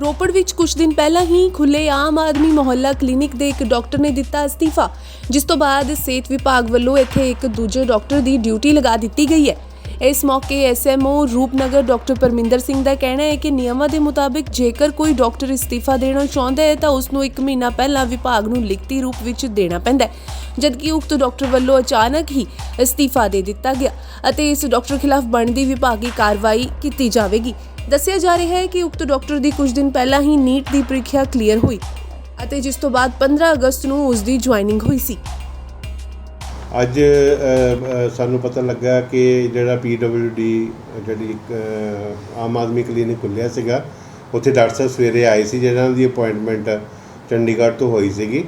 ਰੋਪੜ ਵਿੱਚ ਕੁਝ ਦਿਨ ਪਹਿਲਾਂ ਹੀ ਖੁੱਲੇ ਆਮ ਆਦਮੀ ਮੁਹੱਲਾ ਕਲੀਨਿਕ ਦੇ ਇੱਕ ਡਾਕਟਰ ਨੇ ਦਿੱਤਾ ਅਸਤੀਫਾ, ਜਿਸ ਤੋਂ ਬਾਅਦ ਸਿਹਤ ਵਿਭਾਗ ਵੱਲੋਂ ਇੱਥੇ ਇੱਕ ਦੂਜੇ ਡਾਕਟਰ ਦੀ ਡਿਊਟੀ ਲਗਾ ਦਿੱਤੀ ਗਈ ਹੈ। ਇਸ ਮੌਕੇ ਐਸਐਮਓ ਰੂਪਨਗਰ ਡਾਕਟਰ ਪਰਮਿੰਦਰ ਸਿੰਘ ਦਾ ਕਹਿਣਾ ਹੈ ਕਿ ਨਿਯਮਾਂ ਦੇ ਮੁਤਾਬਿਕ ਜੇਕਰ ਕੋਈ ਡਾਕਟਰ ਅਸਤੀਫਾ ਦੇਣਾ ਚਾਹੁੰਦਾ ਹੈ, ਤਾਂ ਉਸ ਨੂੰ 1 ਮਹੀਨਾ ਪਹਿਲਾਂ ਵਿਭਾਗ ਨੂੰ ਲਿਖਤੀ ਰੂਪ ਵਿੱਚ ਦੇਣਾ ਪੈਂਦਾ ਹੈ। ਜਦਕਿ ਉਕਤ ਡਾਕਟਰ ਵੱਲੋਂ ਅਚਾਨਕ ਹੀ ਅਸਤੀਫਾ ਦੇ ਦਿੱਤਾ ਗਿਆ ਅਤੇ ਇਸ ਡਾਕਟਰ ਖਿਲਾਫ ਬਣਦੀ ਵਿਭਾਗੀ ਕਾਰਵਾਈ ਕੀਤੀ ਜਾਵੇਗੀ। ਦੱਸਿਆ ਜਾ ਰਿਹਾ ਹੈ ਕਿ ਉਕਤ ਡਾਕਟਰ ਦੀ ਕੁਝ ਦਿਨ ਪਹਿਲਾਂ ਹੀ ਨੀਟ ਦੀ ਪ੍ਰੀਖਿਆ ਕਲੀਅਰ ਹੋਈ ਅਤੇ ਜਿਸ ਤੋਂ ਬਾਅਦ 15 ਅਗਸਤ ਨੂੰ ਉਸ ਦੀ ਜੁਆਇਨਿੰਗ ਹੋਈ ਸੀ। ਅੱਜ ਸਾਨੂੰ ਪਤਾ ਲੱਗਾ ਕਿ ਜਿਹੜਾ ਡੀ, ਜਿਹੜੀ ਆਮ ਆਦਮੀ ਕਲੀਨਿਕ ਖੁੱਲਿਆ ਸੀਗਾ, ਉੱਥੇ ਡਾਕਟਰ ਸਾਹਿਬ ਸਵੇਰੇ ਆਏ ਸੀ, ਜਿਹਨਾਂ ਦੀ ਅਪਾਇੰਟਮੈਂਟ ਚੰਡੀਗੜ੍ਹ ਤੋਂ ਹੋਈ ਸੀਗੀ।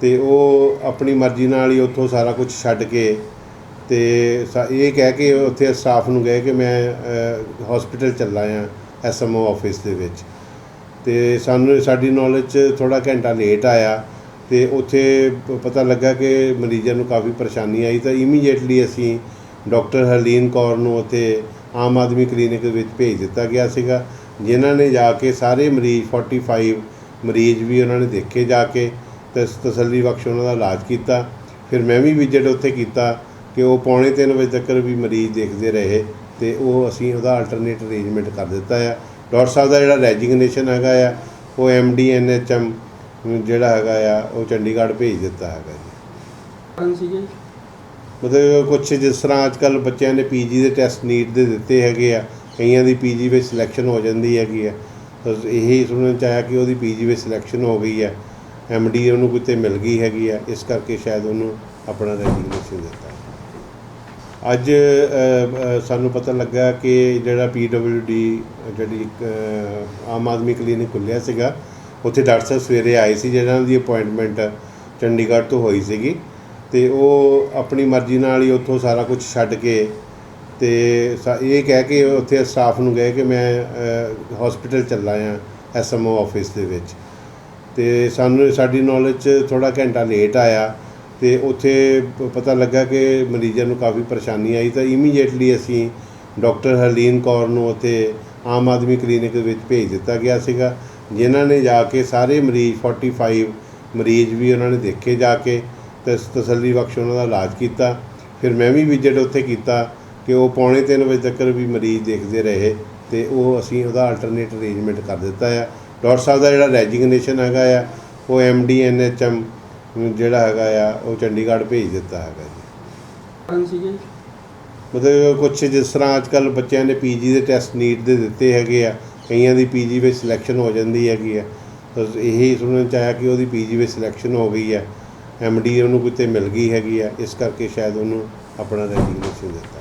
ਤੇ ਉਹ ਆਪਣੀ ਮਰਜ਼ੀ ਨਾਲ ਹੀ ਉੱਥੋਂ ਸਾਰਾ ਕੁਝ ਛੱਡ ਕੇ ਤੇ ਸਾ- ਇਹ ਕਹਿ ਕੇ ਉੱਥੇ ਸਟਾਫ ਨੂੰ ਗਏ ਕਿ ਮੈਂ ਹਸਪੀਟਲ ਚੱਲਾ ਆ ਐਸਐਮਓ ਆਫਿਸ ਦੇ ਵਿੱਚ। ਤੇ ਸਾਨੂੰ, ਸਾਡੀ ਨੌਲੇਜ 'ਚ ਥੋੜਾ ਘੰਟਾ ਲੇਟ ਆਇਆ ਤੇ ਉੱਥੇ ਪ- ਪਤਾ ਲੱਗਾ ਕਿ ਮਰੀਜ਼ਾਂ ਨੂੰ ਕਾਫੀ ਪਰੇਸ਼ਾਨੀ ਆਈ ਤਾਂ ਇਮੀਡੀਏਟਲੀ ਅਸੀਂ ਡਾਕਟਰ ਹਰਲੀਨ ਕੌਰ ਨੂੰ ਉੱਥੇ ਆਮ ਆਦਮੀ ਕਲੀਨਿਕ ਵਿੱਚ ਭੇਜ ਦਿੱਤਾ ਗਿਆ ਸੀਗਾ, ਜਿਨ੍ਹਾਂ ਨੇ ਜਾ ਕੇ ਸਾਰੇ ਮਰੀਜ਼ 45 ਮਰੀਜ਼ ਵੀ ਉਹਨਾਂ ਨੇ ਦੇਖੇ ਜਾ ਕੇ ਤੇ ਤਸੱਲੀ ਬਖਸ਼ ਉਹਨਾਂ ਦਾ ਇਲਾਜ ਕੀਤਾ। ਫਿਰ ਮੈਂ ਵੀ ਵਿਜ਼ਿਟ ਉੱਥੇ ਕੀਤਾ ਕਿ ਉਹ ਪੌਣੇ 3 ਵਜੇ ਤੱਕ ਵੀ ਮਰੀਜ਼ ਦੇਖਦੇ ਰਹੇ ਤੇ ਉਹ ਅਸੀਂ ਉਹਦਾ ਅਲਟਰਨੇਟ ਅਰੇਂਜਮੈਂਟ ਕਰ ਦਿੱਤਾ ਆ। ਡਾਕਟਰ ਸਾਹਿਬ ਦਾ ਜਿਹੜਾ ਰੈਜਿਗਨੇਸ਼ਨ ਹੈਗਾ ਆ ਉਹ ਐਮਡੀ ਐਨਐਚਐਮ ਜਿਹੜਾ ਹੈਗਾ ਆ ਉਹ ਚੰਡੀਗੜ੍ਹ ਭੇਜ ਦਿੱਤਾ ਹੈਗਾ ਜੀ? ਮਤਲਬ ਕੁਛ ਜਿਸ ਤਰ੍ਹਾਂ ਅੱਜ ਕੱਲ ਬੱਚਿਆਂ ਨੇ ਪੀਜੀ ਦੇ ਟੈਸਟ ਨੀਟ ਦੇ ਦਿੱਤੇ ਹੈਗੇ ਆ ਕਈਆਂ ਦੀ ਪੀਜੀ ਵਿੱਚ ਸਿਲੈਕਸ਼ਨ ਹੋ ਜਾਂਦੀ ਹੈਗੀ ਆ। ਤਾਂ ਇਹੀ ਸੁਣਨ ਚ ਆਇਆ ਕਿ ਉਹਦੀ ਪੀਜੀ ਵਿੱਚ ਸਿਲੈਕਸ਼ਨ ਹੋ ਗਈ ਹੈ ਐਮਡੀ ਉਹਨੂੰ ਕਿਤੇ ਮਿਲ ਗਈ ਹੈਗੀ ਆ ਇਸ ਕਰਕੇ ਸ਼ਾਇਦ ਉਹਨੂੰ ਆਪਣਾ ਰੈਜਿਗਨੇਸ਼ਨ ਦਿੱਤਾ। ਅੱਜ ਸਾਨੂੰ ਪਤਾ ਲੱਗਾ ਕਿ ਜਿਹੜਾ ਡੀ ਜਿਹੜੀ ਇੱਕ ਆਮ ਆਦਮੀ ਕਲੀਨਿਕ ਖੁੱਲਿਆ ਸੀਗਾ, ਉੱਥੇ ਡਾਕਟਰ ਸਾਹਿਬ ਸਵੇਰੇ ਆਏ ਸੀ, ਜਿਹਨਾਂ ਦੀ ਅਪਾਇੰਟਮੈਂਟ ਚੰਡੀਗੜ੍ਹ ਤੋਂ ਹੋਈ ਸੀਗੀ। ਤੇ ਉਹ ਆਪਣੀ ਮਰਜ਼ੀ ਨਾਲ ਹੀ ਉੱਥੋਂ ਸਾਰਾ ਕੁਝ ਛੱਡ ਕੇ ਤੇ ਸਾ- ਇਹ ਕਹਿ ਕੇ ਉੱਥੇ ਸਟਾਫ ਨੂੰ ਗਏ ਕਿ ਮੈਂ ਹਸਪੀਟਲ ਚੱਲਾ ਆ ਐਸਐਮਓ ਆਫਿਸ ਦੇ ਵਿੱਚ। ਤੇ ਸਾਨੂੰ, ਸਾਡੀ ਨੌਲੇਜ 'ਚ ਥੋੜਾ ਘੰਟਾ ਲੇਟ ਆਇਆ। ਤੇ ਉੱਥੇ ਪ- ਪਤਾ ਲੱਗਾ ਕਿ ਮਰੀਜ਼ਾਂ ਨੂੰ ਕਾਫੀ ਪਰੇਸ਼ਾਨੀ ਆਈ ਤਾਂ ਇਮੀਡੀਏਟਲੀ ਅਸੀਂ ਡਾਕਟਰ ਹਰਲੀਨ ਕੌਰ ਨੂੰ ਉੱਥੇ ਆਮ ਆਦਮੀ ਕਲੀਨਿਕ ਵਿੱਚ ਭੇਜ ਦਿੱਤਾ ਗਿਆ ਸੀਗਾ, ਜਿਨ੍ਹਾਂ ਨੇ ਜਾ ਕੇ ਸਾਰੇ ਮਰੀਜ਼ 45 ਮਰੀਜ਼ ਵੀ ਉਹਨਾਂ ਨੇ ਦੇਖੇ ਜਾ ਕੇ ਤੇ ਤਸੱਲੀ ਬਖਸ਼ ਉਹਨਾਂ ਦਾ ਇਲਾਜ ਕੀਤਾ। ਫਿਰ ਮੈਂ ਵੀ ਵਿਜ਼ਿਟ ਉੱਥੇ ਕੀਤਾ ਕਿ ਉਹ ਪੌਣੇ 3 ਵਜੇ ਤੱਕ ਵੀ ਮਰੀਜ਼ ਦੇਖਦੇ ਰਹੇ ਤੇ ਉਹ ਅਸੀਂ ਉਹਦਾ ਅਲਟਰਨੇਟ ਅਰੇਂਜਮੈਂਟ ਕਰ ਦਿੱਤਾ ਆ। ਡਾਕਟਰ ਸਾਹਿਬ ਦਾ ਜਿਹੜਾ ਰੈਜਿਗਨੇਸ਼ਨ ਹੈਗਾ ਆ, ਉਹ ਐਮਡੀ ਐਨਐਚਐਮ ਜਿਹੜਾ ਹੈਗਾ ਆ ਉਹ ਚੰਡੀਗੜ੍ਹ ਭੇਜ ਦਿੱਤਾ ਹੈਗਾ ਜੀ। ਕਾਰਨ ਸੀਗੇ? ਜੀ? ਮਤਲਬ ਕੁਛ ਜਿਸ ਤਰ੍ਹਾਂ ਅੱਜ ਕੱਲ ਬੱਚਿਆਂ ਨੇ ਪੀਜੀ ਦੇ ਟੈਸਟ ਨੀਟ ਦੇ ਦਿੱਤੇ ਹੈਗੇ ਆ ਕਈਆਂ ਦੀ ਪੀਜੀ ਵਿੱਚ ਸਿਲੈਕਸ਼ਨ ਹੋ ਜਾਂਦੀ ਹੈਗੀ ਆ। ਤਾਂ ਇਹੀ ਸੁਣਨ ਚ ਆਇਆ ਕਿ ਉਹਦੀ ਪੀਜੀ ਵਿੱਚ ਸਿਲੈਕਸ਼ਨ ਹੋ ਗਈ ਹੈ ਐਮਡੀ ਉਹਨੂੰ ਕਿਤੇ ਮਿਲ ਗਈ ਹੈਗੀ ਆ ਇਸ ਕਰਕੇ ਸ਼ਾਇਦ ਉਹਨੂੰ ਆਪਣਾ ਰੈਜਿਗਨੇਸ਼ਨ ਦਿੱਤਾ।